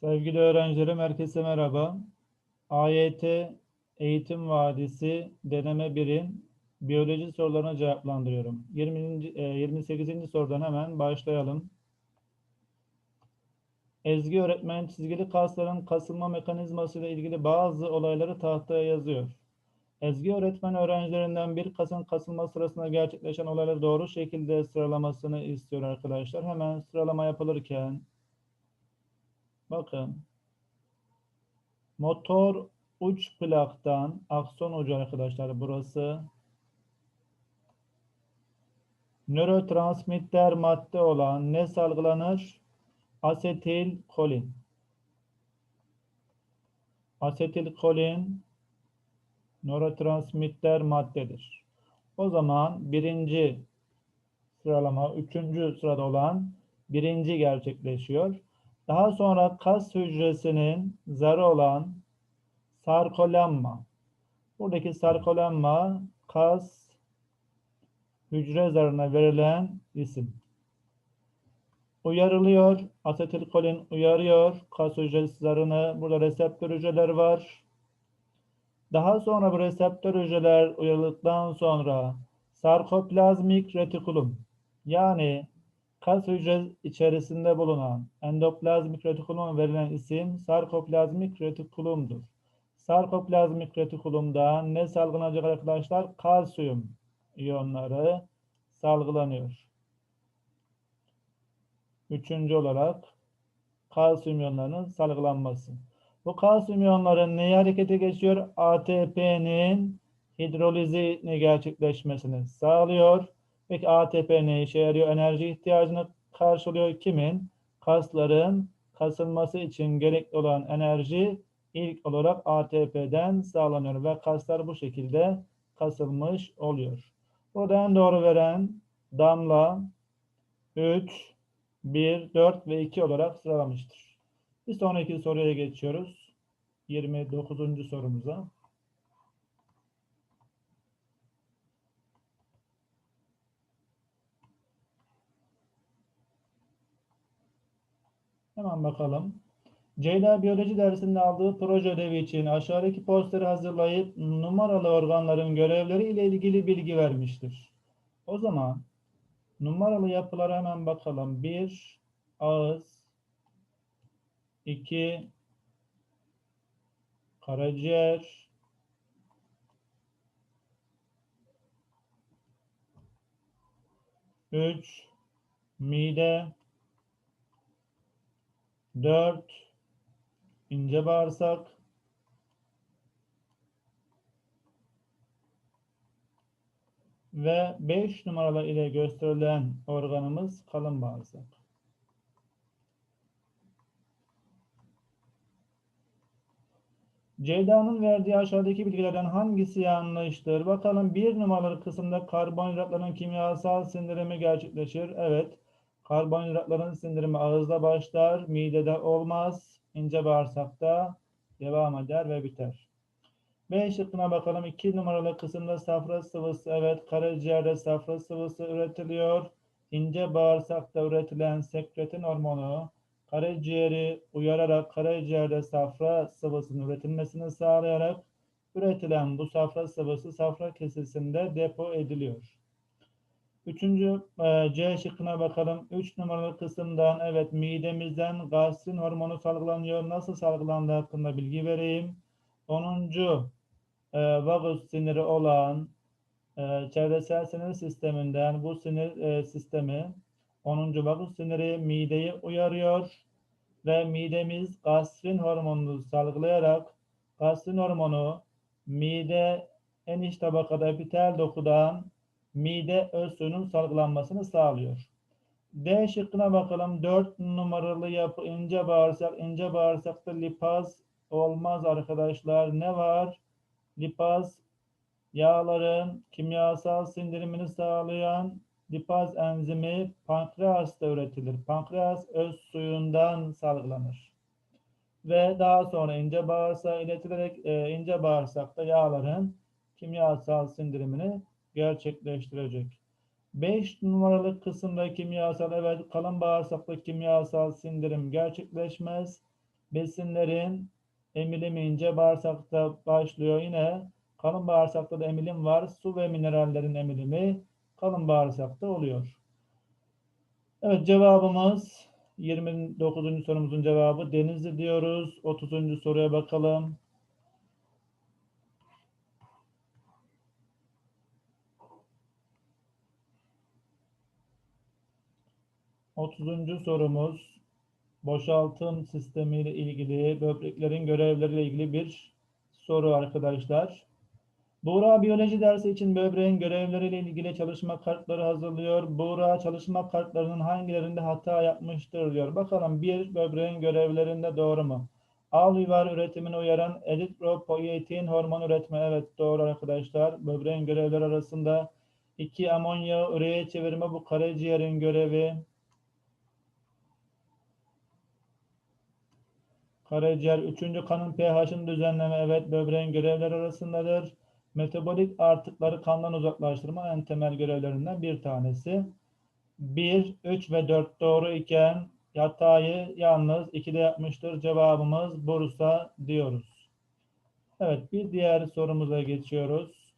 Sevgili öğrencilerim, herkese merhaba. AYT Eğitim Vadisi Deneme 1'in biyoloji sorularına cevaplandırıyorum. 20. e, 28. sorudan hemen başlayalım. Ezgi öğretmen çizgili kasların kasılma mekanizması ile ilgili bazı olayları tahtaya yazıyor. Ezgi öğretmen öğrencilerinden bir kasın kasılma sırasında gerçekleşen olayları doğru şekilde sıralamasını istiyor arkadaşlar. Hemen sıralama yapılırken Bakın. Motor uç plaktan akson ucu arkadaşlar burası. Nörotransmitter madde olan ne salgılanır? Asetilkolin. Asetilkolin nörotransmitter maddedir. O zaman birinci sıralama, üçüncü sırada olan birinci gerçekleşiyor. Daha sonra kas hücresinin zarı olan sarkolemma. Buradaki sarkolemma kas hücre zarına verilen isim. Uyarılıyor. Asetilkolin uyarıyor. Kas hücresi zarını. Burada reseptör hücreler var. Daha sonra bu reseptör hücreler uyarıldıktan sonra sarkoplazmik retikulum yani kas hücre içerisinde bulunan endoplazmik retikuluma verilen isim sarkoplazmik retikulumdur. Sarkoplazmik retikulumda ne salgılanacak arkadaşlar? Kalsiyum iyonları salgılanıyor. Üçüncü olarak kalsiyum iyonlarının salgılanması. Bu kalsiyum iyonları neye harekete geçiyor? ATP'nin hidrolizini gerçekleşmesini sağlıyor. Peki ATP ne işe yarıyor? Enerji ihtiyacını karşılıyor kimin? Kasların kasılması için gerekli olan enerji ilk olarak ATP'den sağlanıyor ve kaslar bu şekilde kasılmış oluyor. Burada en doğru veren damla 3, 1, 4 ve 2 olarak sıralamıştır. Bir sonraki soruya geçiyoruz. 29. sorumuza. Hemen bakalım. Ceyda biyoloji dersinde aldığı proje ödevi için aşağıdaki posteri hazırlayıp numaralı organların görevleri ile ilgili bilgi vermiştir. O zaman numaralı yapılara hemen bakalım. 1 ağız 2 karaciğer 3 mide 4 ince bağırsak ve 5 numaralı ile gösterilen organımız kalın bağırsak. Ceyda'nın verdiği aşağıdaki bilgilerden hangisi yanlıştır? Bakalım bir numaralı kısımda karbonhidratların kimyasal sindirimi gerçekleşir. Evet. Karbonhidratların sindirimi ağızda başlar, midede olmaz, ince bağırsakta devam eder ve biter. B şıkkına bakalım. 2 numaralı kısımda safra sıvısı, evet karaciğerde safra sıvısı üretiliyor. İnce bağırsakta üretilen sekretin hormonu karaciğeri uyararak karaciğerde safra sıvısının üretilmesini sağlayarak üretilen bu safra sıvısı safra kesesinde depo ediliyor. Üçüncü e, C şıkkına bakalım. Üç numaralı kısımdan evet midemizden gastrin hormonu salgılanıyor. Nasıl salgılandığı hakkında bilgi vereyim. Onuncu e, vagus siniri olan e, çevresel sinir sisteminden bu sinir e, sistemi 10. vagus siniri mideyi uyarıyor ve midemiz gastrin hormonunu salgılayarak gastrin hormonu mide en iç tabakada epitel dokudan mide öz suyunun salgılanmasını sağlıyor. D şıkkına bakalım. 4 numaralı yapı ince bağırsak. ince bağırsakta lipaz olmaz arkadaşlar. Ne var? Lipaz yağların kimyasal sindirimini sağlayan lipaz enzimi pankreasta üretilir. Pankreas öz suyundan salgılanır. Ve daha sonra ince bağırsağa iletilerek e, ince bağırsakta yağların kimyasal sindirimini gerçekleştirecek. 5 numaralı kısımda kimyasal evet kalın bağırsakta kimyasal sindirim gerçekleşmez. Besinlerin emilimi ince bağırsakta başlıyor. Yine kalın bağırsakta da emilim var. Su ve minerallerin emilimi kalın bağırsakta oluyor. Evet cevabımız 29. sorumuzun cevabı Denizli diyoruz. 30. soruya bakalım. 30. sorumuz boşaltım sistemi ile ilgili böbreklerin görevleriyle ilgili bir soru arkadaşlar. Buğra biyoloji dersi için böbreğin görevleriyle ilgili çalışma kartları hazırlıyor. Buğra çalışma kartlarının hangilerinde hata yapmıştır diyor. Bakalım bir böbreğin görevlerinde doğru mu? Alüvar üretimini uyaran eritropoietin hormon üretme. Evet doğru arkadaşlar. Böbreğin görevleri arasında iki amonya üreye çevirme bu karaciğerin görevi. Karaciğer 3. kanın pH'ını düzenleme evet böbreğin görevleri arasındadır. Metabolik artıkları kandan uzaklaştırma en temel görevlerinden bir tanesi. 1, 3 ve 4 doğru iken hatayı yalnız 2'de yapmıştır. Cevabımız Bursa diyoruz. Evet bir diğer sorumuza geçiyoruz.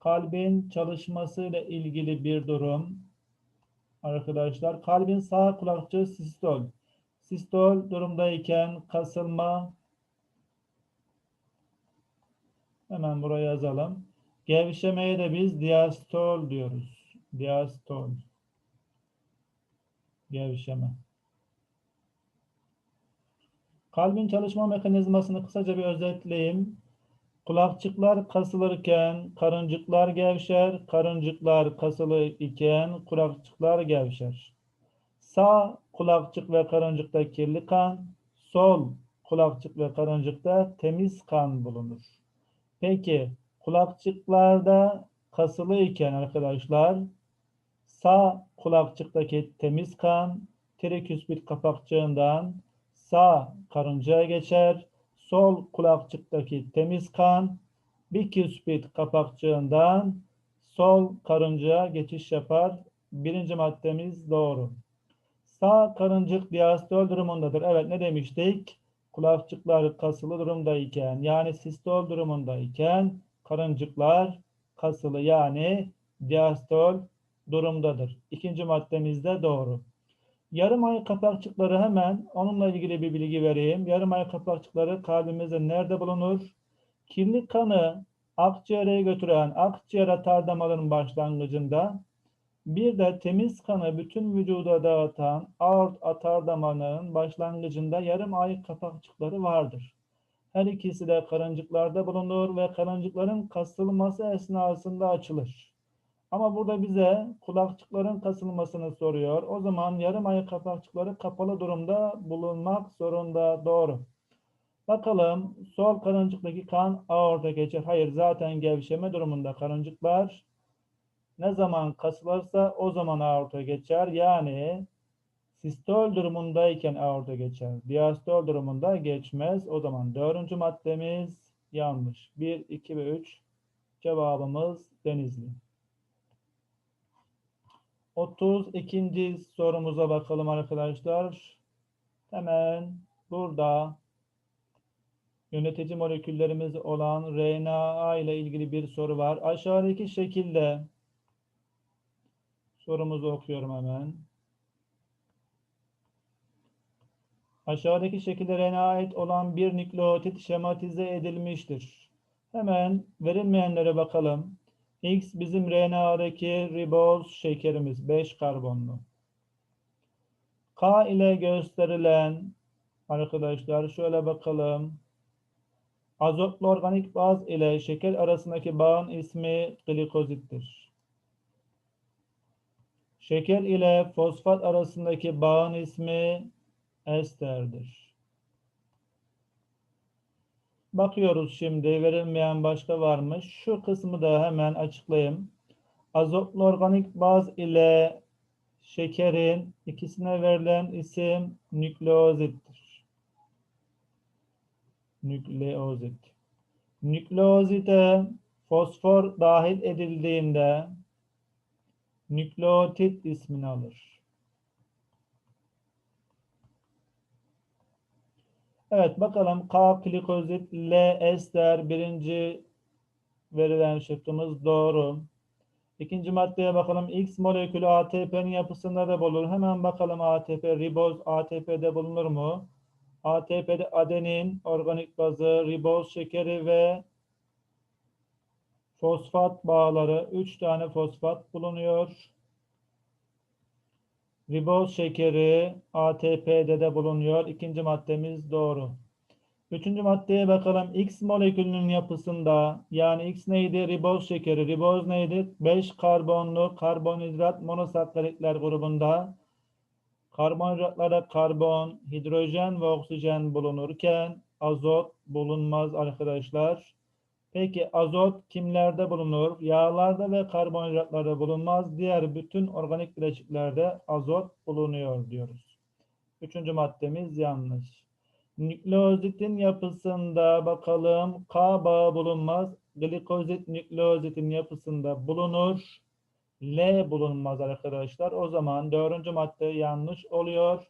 Kalbin çalışmasıyla ilgili bir durum. Arkadaşlar kalbin sağ kulakçığı sistol. Sistol durumdayken kasılma hemen buraya yazalım. Gevşemeye de biz diastol diyoruz. Diastol. Gevşeme. Kalbin çalışma mekanizmasını kısaca bir özetleyeyim. Kulakçıklar kasılırken karıncıklar gevşer, karıncıklar kasılı iken kulakçıklar gevşer. Sağ kulakçık ve karıncıkta kirli kan, sol kulakçık ve karıncıkta temiz kan bulunur. Peki kulakçıklarda kasılı iken arkadaşlar sağ kulakçıktaki temiz kan triküspit kapakçığından sağ karıncaya geçer. Sol kulakçıktaki temiz kan biküspit kapakçığından sol karıncaya geçiş yapar. Birinci maddemiz doğru. Sağ karıncık diastol durumundadır. Evet ne demiştik? Kulakçıklar kasılı durumdayken yani sistol durumundayken karıncıklar kasılı yani diastol durumdadır. İkinci maddemiz de doğru. Yarım ay kapakçıkları hemen onunla ilgili bir bilgi vereyim. Yarım ay kapakçıkları kalbimizde nerede bulunur? Kirli kanı akciğere götüren akciğer atar damarının başlangıcında bir de temiz kanı bütün vücuda dağıtan aort atar damarının başlangıcında yarım ay kapakçıkları vardır. Her ikisi de karıncıklarda bulunur ve karıncıkların kasılması esnasında açılır. Ama burada bize kulakçıkların kasılmasını soruyor. O zaman yarım ay kapakçıkları kapalı durumda bulunmak zorunda. Doğru. Bakalım sol karıncıktaki kan aorta geçer. Hayır zaten gevşeme durumunda karıncıklar ne zaman kasılırsa o zaman aorta geçer. Yani sistol durumundayken aorta geçer. Diastol durumunda geçmez. O zaman dördüncü maddemiz yanlış. 1, 2 ve 3 cevabımız Denizli. 32. sorumuza bakalım arkadaşlar. Hemen burada yönetici moleküllerimiz olan RNA ile ilgili bir soru var. Aşağıdaki şekilde sorumuzu okuyorum hemen. Aşağıdaki şekilde RNA ait olan bir nükleotit şematize edilmiştir. Hemen verilmeyenlere bakalım. X bizim RNA'daki riboz şekerimiz 5 karbonlu. K ile gösterilen arkadaşlar şöyle bakalım. Azotlu organik baz ile şeker arasındaki bağın ismi glikozittir. Şeker ile fosfat arasındaki bağın ismi esterdir. Bakıyoruz şimdi verilmeyen başka var mı? Şu kısmı da hemen açıklayayım. Azotlu organik baz ile şekerin ikisine verilen isim nükleozittir. Nükleozit. Nükleozite fosfor dahil edildiğinde nükleotit ismini alır. Evet bakalım K glikozit, L ester birinci verilen şıkkımız doğru. İkinci maddeye bakalım. X molekülü ATP'nin yapısında da bulunur. Hemen bakalım ATP, riboz ATP'de bulunur mu? ATP'de adenin, organik bazı, riboz şekeri ve fosfat bağları. 3 tane fosfat bulunuyor. Riboz şekeri ATP'de de bulunuyor. İkinci maddemiz doğru. Üçüncü maddeye bakalım. X molekülünün yapısında yani X neydi? Riboz şekeri. Riboz neydi? 5 karbonlu karbonhidrat monosakkaritler grubunda karbonhidratlarda karbon, hidrojen ve oksijen bulunurken azot bulunmaz arkadaşlar. Peki azot kimlerde bulunur? Yağlarda ve karbonhidratlarda bulunmaz. Diğer bütün organik bileşiklerde azot bulunuyor diyoruz. Üçüncü maddemiz yanlış. Nükleozitin yapısında bakalım K bağı bulunmaz. Glikozit nükleozitin yapısında bulunur. L bulunmaz arkadaşlar. O zaman dördüncü madde yanlış oluyor.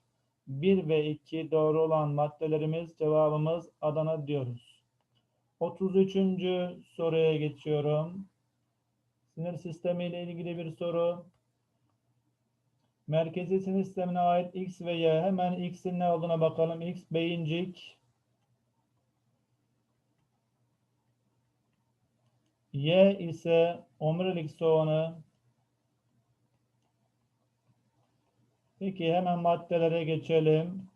1 ve 2 doğru olan maddelerimiz cevabımız Adana diyoruz. 33. soruya geçiyorum. Sinir sistemi ile ilgili bir soru. Merkezi sinir sistemine ait X ve Y. Hemen X'in ne olduğuna bakalım. X beyincik. Y ise omurilik soğanı. Peki hemen maddelere geçelim.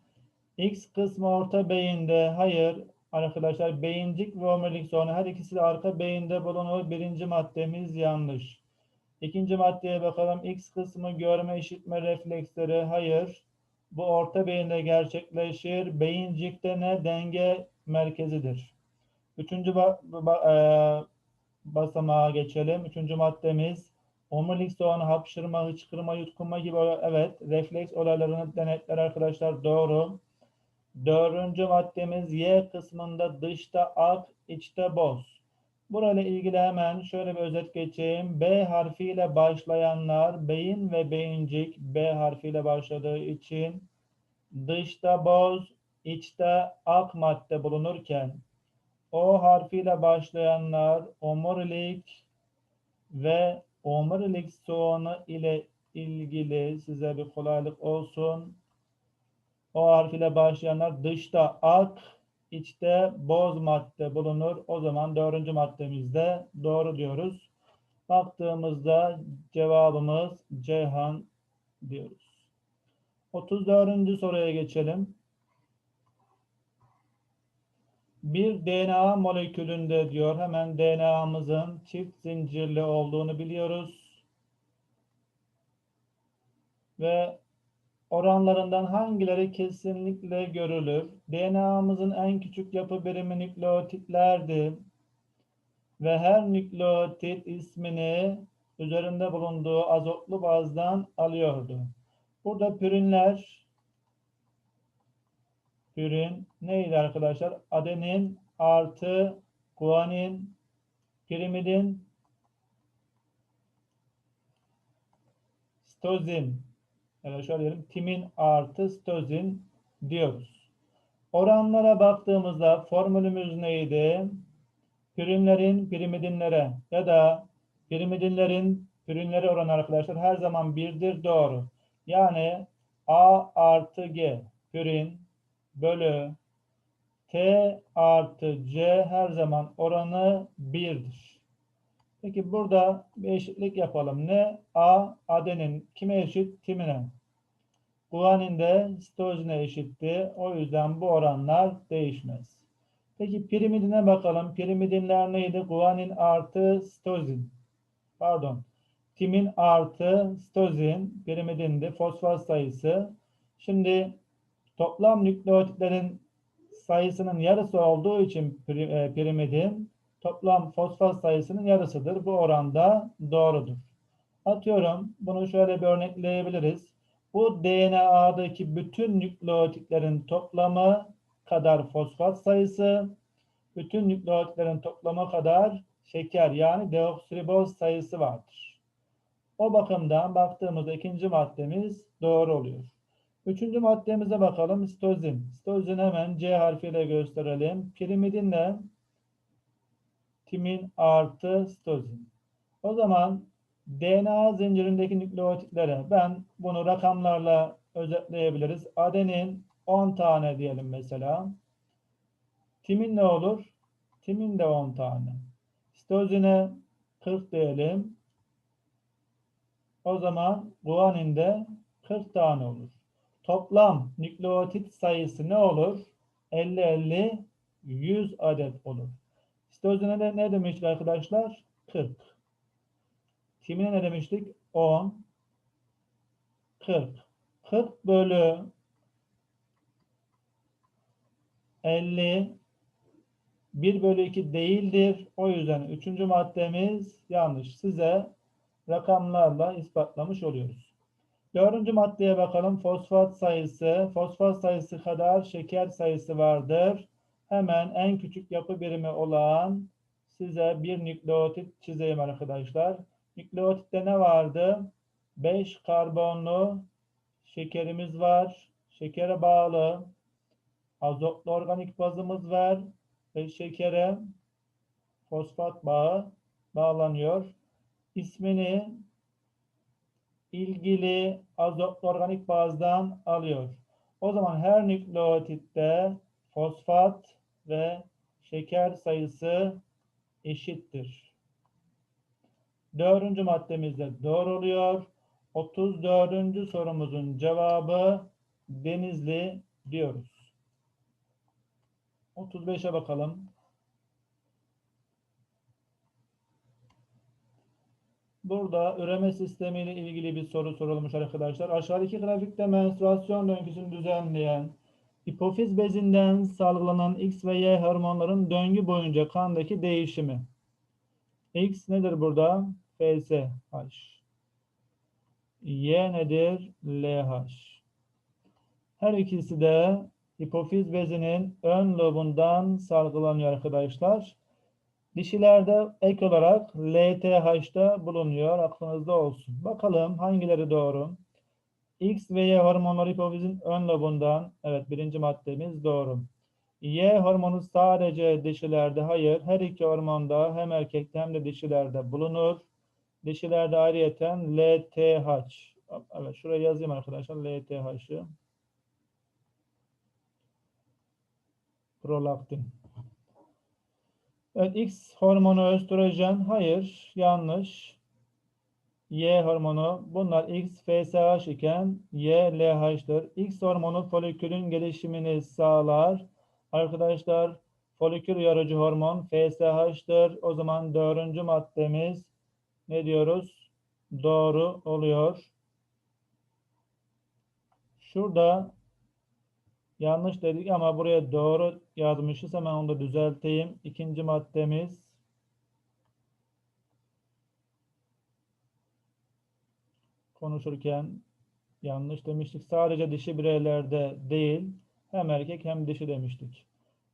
X kısmı orta beyinde. Hayır arkadaşlar beyincik ve omurilik soğanı her ikisi de arka beyinde bulunur. Birinci maddemiz yanlış. İkinci maddeye bakalım. X kısmı görme işitme refleksleri. Hayır. Bu orta beyinde gerçekleşir. Beyincikte ne? Denge merkezidir. Üçüncü ba ba e basamağa geçelim. Üçüncü maddemiz omurilik soğanı hapşırma, hıçkırma, yutkunma gibi evet refleks olaylarını denetler arkadaşlar. Doğru. Dördüncü maddemiz Y kısmında dışta ak, içte boz. Burayla ilgili hemen şöyle bir özet geçeyim. B harfiyle başlayanlar beyin ve beyincik B harfiyle başladığı için dışta boz, içte ak madde bulunurken O harfiyle başlayanlar omurilik ve omurilik soğanı ile ilgili size bir kolaylık olsun. O harfiyle başlayanlar dışta ak, içte boz madde bulunur. O zaman dördüncü maddemizde doğru diyoruz. Baktığımızda cevabımız Ceyhan diyoruz. 34. soruya geçelim. Bir DNA molekülünde diyor hemen DNA'mızın çift zincirli olduğunu biliyoruz. Ve oranlarından hangileri kesinlikle görülür? DNA'mızın en küçük yapı birimi nükleotitlerdi. Ve her nükleotit ismini üzerinde bulunduğu azotlu bazdan alıyordu. Burada pürinler pürin neydi arkadaşlar? Adenin artı guanin pirimidin stozin Evet şöyle diyelim. Timin artı stozin diyoruz. Oranlara baktığımızda formülümüz neydi? Pürinlerin pirimidinlere ya da pirimidinlerin pürinleri oranı arkadaşlar her zaman birdir doğru. Yani A artı G pürin bölü T artı C her zaman oranı birdir. Peki burada bir eşitlik yapalım. Ne? A, adenin kime eşit? Timine. Guanin de sitozine eşitti. O yüzden bu oranlar değişmez. Peki pirimidine bakalım. Pirimidinler neydi? Guanin artı sitozin. Pardon. Timin artı sitozin pirimidindi. Fosfat sayısı. Şimdi toplam nükleotitlerin sayısının yarısı olduğu için e, pirimidin toplam fosfat sayısının yarısıdır. Bu oranda doğrudur. Atıyorum bunu şöyle bir örnekleyebiliriz. Bu DNA'daki bütün nükleotitlerin toplamı kadar fosfat sayısı, bütün nükleotitlerin toplamı kadar şeker yani deoksiriboz sayısı vardır. O bakımdan baktığımızda ikinci maddemiz doğru oluyor. Üçüncü maddemize bakalım. Sitozin. Sitozin hemen C harfiyle gösterelim. Pirimidin ne? Timin artı sitozin. O zaman DNA zincirindeki nükleotitlere ben bunu rakamlarla özetleyebiliriz. Adenin 10 tane diyelim mesela. Timin ne olur? Timin de 10 tane. Sitozine 40 diyelim. O zaman guanin de 40 tane olur. Toplam nükleotit sayısı ne olur? 50 50 100 adet olur. Sitozine de ne demiştik arkadaşlar? 40. Timine ne demiştik? 10 40. 40 bölü 50 1 bölü 2 değildir. O yüzden üçüncü maddemiz yanlış. Size rakamlarla ispatlamış oluyoruz. Dördüncü maddeye bakalım. Fosfat sayısı. Fosfat sayısı kadar şeker sayısı vardır. Hemen en küçük yapı birimi olan size bir nükleotit çizeyim arkadaşlar. Nükleotitte ne vardı? 5 karbonlu şekerimiz var. Şekere bağlı azotlu organik bazımız var ve şekere fosfat bağı bağlanıyor. İsmini ilgili azotlu organik bazdan alıyor. O zaman her nükleotitte fosfat ve şeker sayısı eşittir. Dördüncü maddemizde doğru oluyor. 34. sorumuzun cevabı Denizli diyoruz. 35'e bakalım. Burada üreme sistemiyle ilgili bir soru sorulmuş arkadaşlar. Aşağıdaki grafikte menstruasyon döngüsünü düzenleyen hipofiz bezinden salgılanan X ve Y hormonların döngü boyunca kandaki değişimi. X nedir burada? FSH. Y nedir? LH. Her ikisi de hipofiz bezinin ön lobundan salgılanıyor arkadaşlar. Dişilerde ek olarak LTH'da bulunuyor. Aklınızda olsun. Bakalım hangileri doğru? X ve Y hormonları hipofizin ön lobundan. Evet birinci maddemiz doğru. Y hormonu sadece dişilerde hayır. Her iki hormonda hem erkekte hem de dişilerde bulunur. Dişilerde ayrıyeten LTH. Evet şuraya yazayım arkadaşlar LTH'ı. Prolaktin. Evet, X hormonu östrojen. Hayır, yanlış. Y hormonu. Bunlar X, FSH iken Y, LH'dır. X hormonu folikülün gelişimini sağlar. Arkadaşlar, folikül uyarıcı hormon FSH'tır. O zaman dördüncü maddemiz ne diyoruz? Doğru oluyor. Şurada Yanlış dedik ama buraya doğru yazmışız. Hemen onu da düzelteyim. İkinci maddemiz konuşurken yanlış demiştik. Sadece dişi bireylerde değil hem erkek hem dişi demiştik.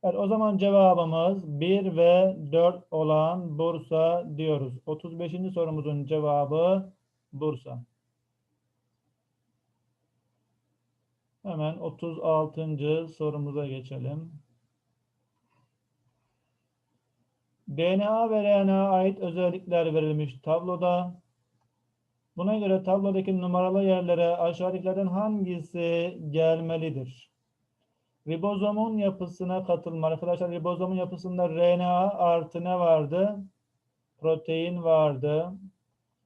Evet, o zaman cevabımız 1 ve 4 olan Bursa diyoruz. 35. sorumuzun cevabı Bursa. Hemen 36. sorumuza geçelim. DNA ve RNA ait özellikler verilmiş tabloda. Buna göre tablodaki numaralı yerlere aşağıdakilerden hangisi gelmelidir? Ribozomun yapısına katılma. Arkadaşlar ribozomun yapısında RNA artı ne vardı? Protein vardı.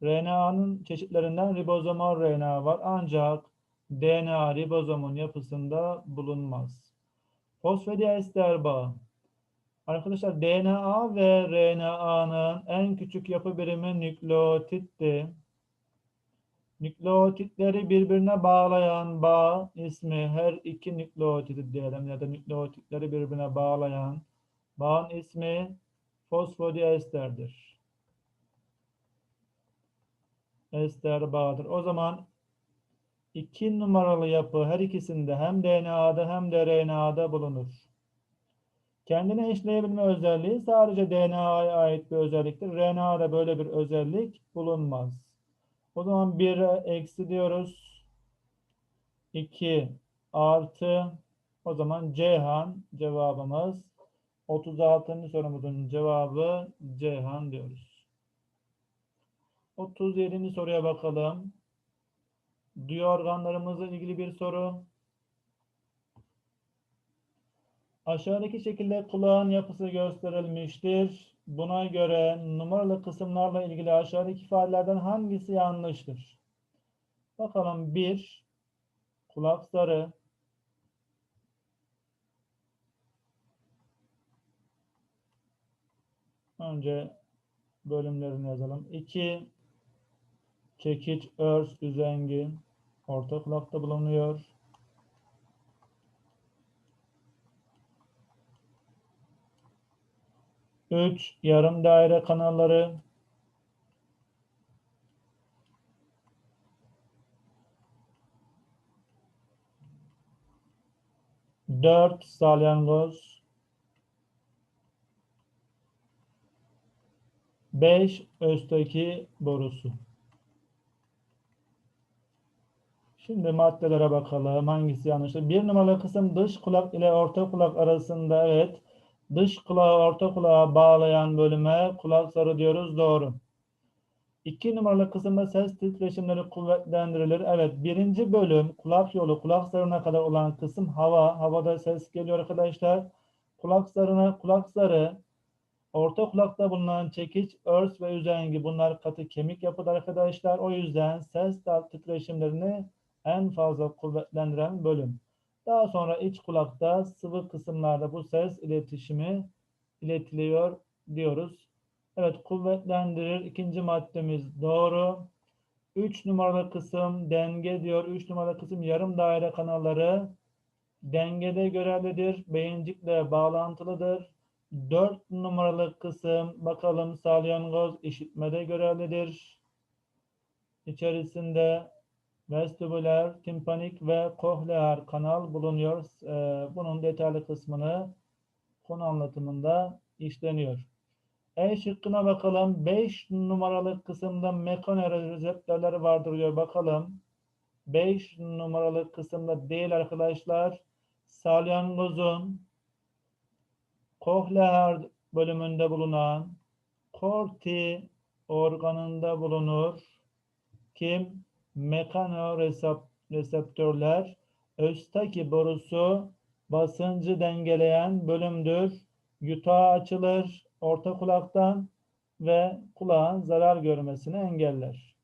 RNA'nın çeşitlerinden ribozomal RNA var. Ancak DNA ribozomun yapısında bulunmaz. Fosfodiester bağı. Arkadaşlar DNA ve RNA'nın en küçük yapı birimi nükleotitti. Nükleotitleri birbirine bağlayan bağ ismi her iki nükleotidi diyelim ya da nükleotitleri birbirine bağlayan bağın ismi fosfodiesterdir. Ester bağıdır. O zaman 2 numaralı yapı her ikisinde hem DNA'da hem de RNA'da bulunur. Kendine eşleyebilme özelliği sadece DNA'ya ait bir özelliktir. RNA'da böyle bir özellik bulunmaz. O zaman 1'e eksi diyoruz. 2 artı o zaman Ceyhan cevabımız 36. sorumuzun cevabı Ceyhan diyoruz. 37. soruya bakalım. Duyu organlarımızla ilgili bir soru. Aşağıdaki şekilde kulağın yapısı gösterilmiştir. Buna göre numaralı kısımlarla ilgili aşağıdaki ifadelerden hangisi yanlıştır? Bakalım 1 kulak zarı Önce bölümlerini yazalım. 2 çekiç örs üzengi orta kulakta bulunuyor. Üç yarım daire kanalları dört salyangoz 5 östaki borusu. Şimdi maddelere bakalım. Hangisi yanlıştır? Bir numaralı kısım dış kulak ile orta kulak arasında evet. Dış kulağı orta kulağa bağlayan bölüme kulak zarı diyoruz. Doğru. İki numaralı kısımda ses titreşimleri kuvvetlendirilir. Evet. Birinci bölüm kulak yolu kulak zarına kadar olan kısım hava. Havada ses geliyor arkadaşlar. Kulak zarına kulak zarı Orta kulakta bulunan çekiç, örs ve üzengi bunlar katı kemik yapıda arkadaşlar. O yüzden ses titreşimlerini en fazla kuvvetlendiren bölüm. Daha sonra iç kulakta sıvı kısımlarda bu ses iletişimi iletiliyor diyoruz. Evet kuvvetlendirir. İkinci maddemiz doğru. 3 numaralı kısım denge diyor. 3 numaralı kısım yarım daire kanalları dengede görevlidir. Beyincikle bağlantılıdır. 4 numaralı kısım bakalım salyangoz işitmede görevlidir. İçerisinde vestibüler, timpanik ve kohlear kanal bulunuyor. Ee, bunun detaylı kısmını konu anlatımında işleniyor. E şıkkına bakalım. 5 numaralı kısımda mekanorezeptörler vardır diyor. Bakalım. 5 numaralı kısımda değil arkadaşlar. Salyangozun kohlear bölümünde bulunan korti organında bulunur. Kim? Mekanoreseptörler Östaki borusu basıncı dengeleyen bölümdür. Yutağı açılır orta kulaktan ve kulağın zarar görmesini engeller.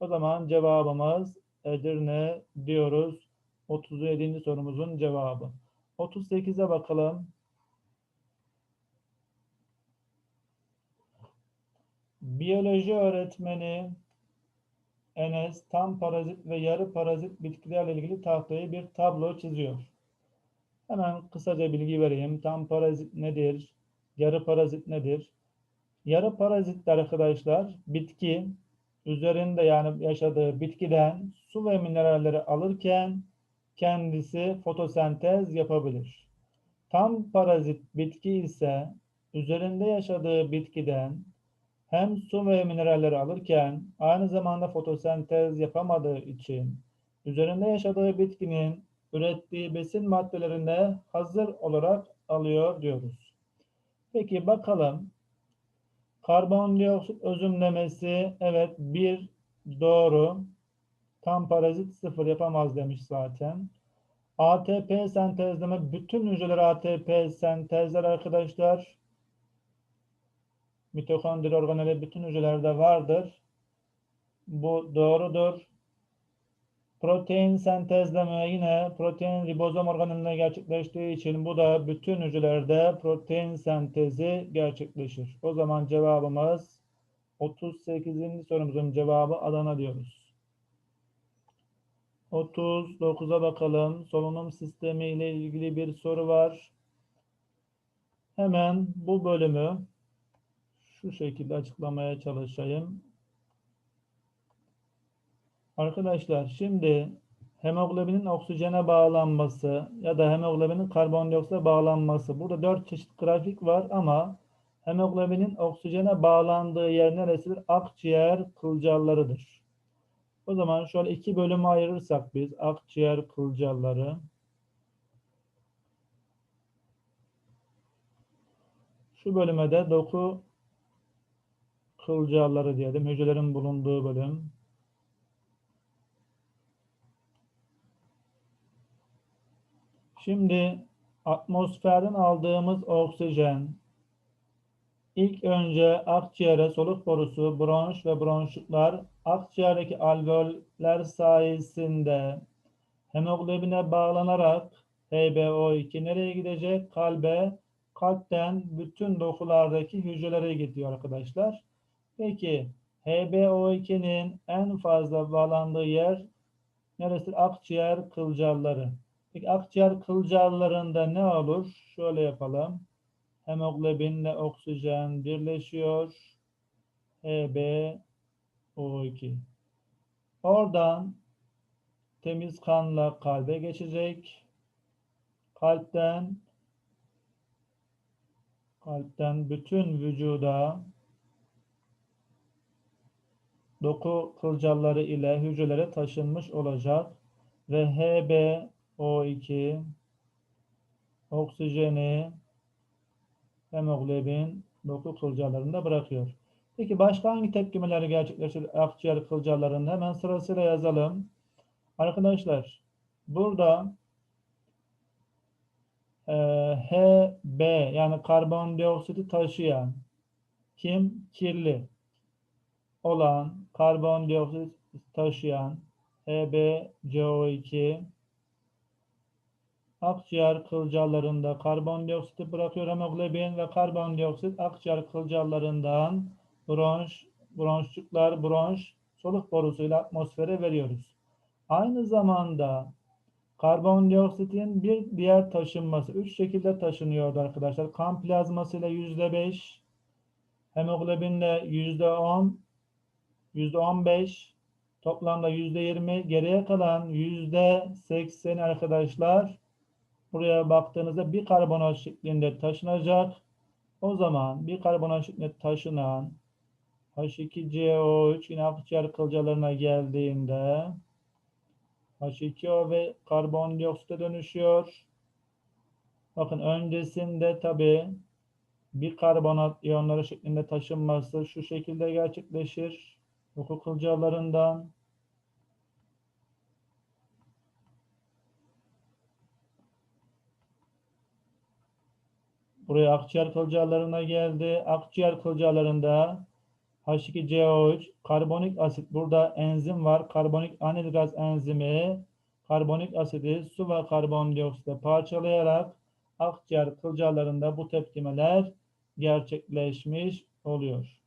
O zaman cevabımız Edirne diyoruz. 37. sorumuzun cevabı. 38'e bakalım. Biyoloji öğretmeni Enes tam parazit ve yarı parazit bitkilerle ilgili tahtaya bir tablo çiziyor. Hemen kısaca bilgi vereyim. Tam parazit nedir? Yarı parazit nedir? Yarı parazitler arkadaşlar bitki üzerinde yani yaşadığı bitkiden su ve mineralleri alırken kendisi fotosentez yapabilir. Tam parazit bitki ise üzerinde yaşadığı bitkiden hem su ve mineralleri alırken aynı zamanda fotosentez yapamadığı için üzerinde yaşadığı bitkinin ürettiği besin maddelerinde hazır olarak alıyor diyoruz. Peki bakalım karbondioksit özümlemesi evet bir doğru tam parazit sıfır yapamaz demiş zaten. ATP sentezleme bütün hücreler ATP sentezler arkadaşlar mitokondri organeli bütün hücrelerde vardır. Bu doğrudur. Protein sentezleme yine protein ribozom organelinde gerçekleştiği için bu da bütün hücrelerde protein sentezi gerçekleşir. O zaman cevabımız 38. sorumuzun cevabı Adana diyoruz. 39'a bakalım. Solunum sistemi ile ilgili bir soru var. Hemen bu bölümü şu şekilde açıklamaya çalışayım. Arkadaşlar şimdi hemoglobinin oksijene bağlanması ya da hemoglobinin karbondioksite bağlanması. Burada dört çeşit grafik var ama hemoglobinin oksijene bağlandığı yer neresidir? Akciğer kılcallarıdır. O zaman şöyle iki bölüme ayırırsak biz akciğer kılcalları. Şu bölüme de doku kılcalları diyelim. Hücrelerin bulunduğu bölüm. Şimdi atmosferden aldığımız oksijen ilk önce akciğere, soluk borusu, bronş ve bronşluklar akciğerdeki alveoller sayesinde hemoglobine bağlanarak HbO2 nereye gidecek? Kalbe, kalpten bütün dokulardaki hücrelere gidiyor arkadaşlar. Peki HbO2'nin en fazla bağlandığı yer neresi? Akciğer kılcalları. Peki akciğer kılcallarında ne olur? Şöyle yapalım. Hemoglobinle oksijen birleşiyor. HbO2. Oradan temiz kanla kalbe geçecek. Kalpten kalpten bütün vücuda doku kılcalları ile hücrelere taşınmış olacak ve HbO2 oksijeni hemoglobin doku kılcallarında bırakıyor. Peki başka hangi tepkimeleri gerçekleşir akciğer kılcallarında? Hemen sırasıyla yazalım. Arkadaşlar burada e, HB yani karbondioksiti taşıyan kim? Kirli olan karbondioksit taşıyan HbCO2 akciğer kılcallarında karbondioksiti bırakıyor hemoglobin ve karbondioksit akciğer kılcallarından bronş, bronşçuklar, bronş, soluk borusuyla atmosfere veriyoruz. Aynı zamanda karbondioksitin bir diğer taşınması, üç şekilde taşınıyordu arkadaşlar. Kan plazmasıyla yüzde beş, hemoglobinle yüzde on, yüzde on beş, toplamda yüzde yirmi, geriye kalan yüzde seksen arkadaşlar buraya baktığınızda bir karbonat şeklinde taşınacak. O zaman bir karbonat şeklinde taşınan H2CO3 yine akciğer kılcalarına geldiğinde H2O ve karbondioksite dönüşüyor. Bakın öncesinde tabi bir karbonat iyonları şeklinde taşınması şu şekilde gerçekleşir. Doku kılcalarından Buraya akciğer kılcallarına geldi. Akciğer kılcallarında H2CO3, karbonik asit. Burada enzim var. Karbonik anhidraz enzimi karbonik asidi su ve karbondioksitle parçalayarak akciğer kılcallarında bu tepkimeler gerçekleşmiş oluyor.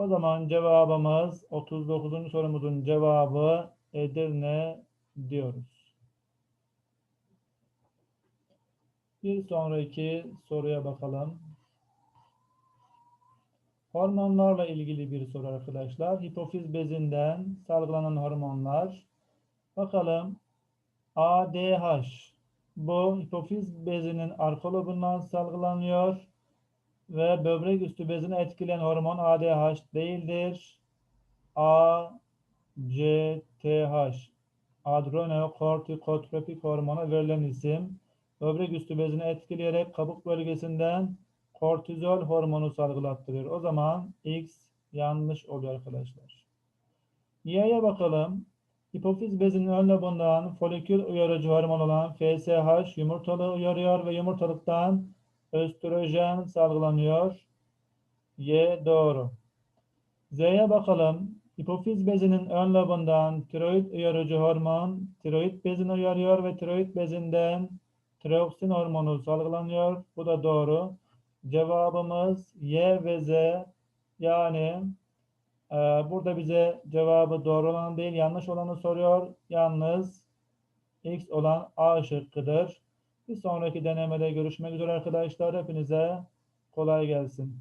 O zaman cevabımız 39. sorumuzun cevabı Edirne diyoruz. Bir sonraki soruya bakalım. Hormonlarla ilgili bir soru arkadaşlar. Hipofiz bezinden salgılanan hormonlar. Bakalım ADH bu hipofiz bezinin arka lobundan salgılanıyor ve böbrek üstü bezini etkileyen hormon ADH değildir. ACTH adrenokortikotropik hormona verilen isim böbrek üstü bezini etkileyerek kabuk bölgesinden kortizol hormonu salgılattırıyor. O zaman X yanlış oluyor arkadaşlar. Y'ye bakalım. Hipofiz bezinin ön lobundan folikül uyarıcı hormon olan FSH yumurtalığı uyarıyor ve yumurtalıktan östrojen salgılanıyor. Y doğru. Z'ye bakalım. Hipofiz bezinin ön lobundan tiroid uyarıcı hormon tiroid bezini uyarıyor ve tiroid bezinden tireoksin hormonu salgılanıyor. Bu da doğru. Cevabımız Y ve Z. Yani e, burada bize cevabı doğru olan değil yanlış olanı soruyor. Yalnız X olan A şıkkıdır. Bir sonraki denemede görüşmek üzere arkadaşlar. Hepinize kolay gelsin.